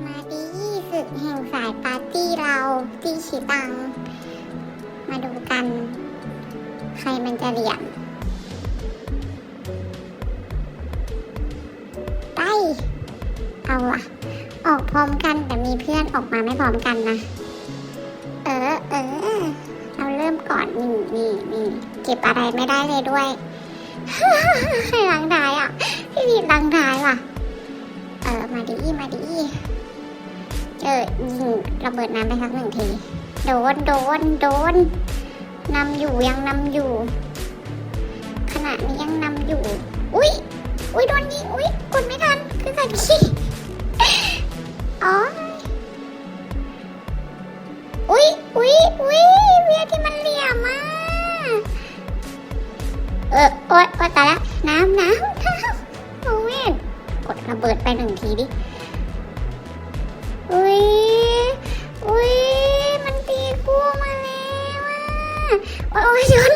มาดีศึกแห่งสายปาร์ตี้เราตีชิตัง มาดูกัน ใครมันจะเหลี่ยมไป เอาอะออกพร้อมกันแต่มีเพื่อนออกมาไม่พร้อมกันนะ เออเออเราเริ่มก่อนนี่นี่นี่เก็บอะไรไม่ได้เลยด้วยใครลังทายอะ พี่พีลังทายว่ะ เออมาดีมาดี เจอยิงระเบิดน้ำไปสักหนึ่งทีโดนโดนโดนนำอยู่ยังนำอยู่ ขณะนี้ยังนำอยู่ อุ้ยอุ้ยโดนยิงอุ้ยกดไม่ทันคือสัตว์ขี้อ๋ออุ้ยอุ้ยอุ้ยเวียที่มันเหลี่ยมอะเออโอ๊ยโอ๊ยตายละน้ำน้ำน้ำโอ้ยกดระเบิดไปหนึ่งทีดิ อุ้ยอุ้ยมันตีกูมาแล้วอะโอ๊ยยชน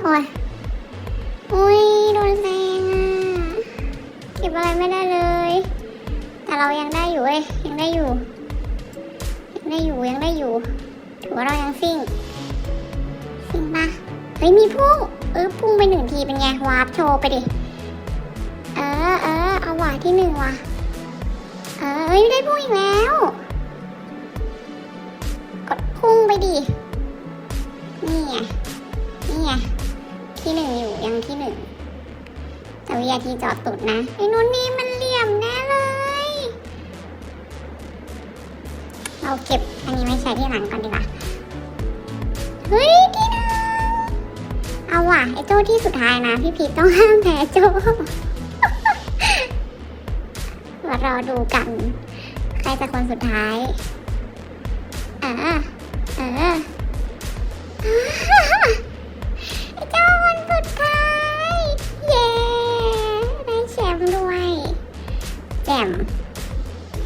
โอ๊ยอุ้ยโดนแซงอะเก็บอะไรไม่ได้เลย แต่เรายังได้อยู่เว้ยยังได้อยู่ ยังได้อยู่ยังได้อยู่ถือว่าเรายังซิ่งซิ่งปะเฮ้ยมีพุ่งเออพุ่งไปหนึ่งทีเป็นไงวาร์ปโชว์ไปดิเออเออเอาว่ะที่หนึ่งว่ะ เอ้ยได้พุ่งอีกแล้ว กดพุ่งไปดิ นี่ไง นี่ไง ที่หนึ่งอยู่ยังที่หนึ่งแต่วิทยาทีจอดตุดนะ ไอ้นุ่นนี่มันเหลี่ยมแน่เลย เราเก็บอันนี้ไม่ใช้ที่หลังก่อนดีกว่า เฮ้ยที่หนึ่งเอาว่ะ ไอ้โจ้ที่สุดท้ายนะ พี่พีทต้องห้ามแพ้โจ้ รอดูกัน ใครจะคนสุดท้ายเออเออไอ้เจ้าคนสุดท้าย เย้ได้แชมป์ด้วย แจ่ม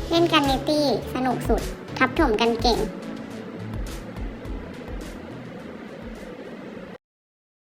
เล่นกันในตี้สนุกสุด ทับถมกันเก่ง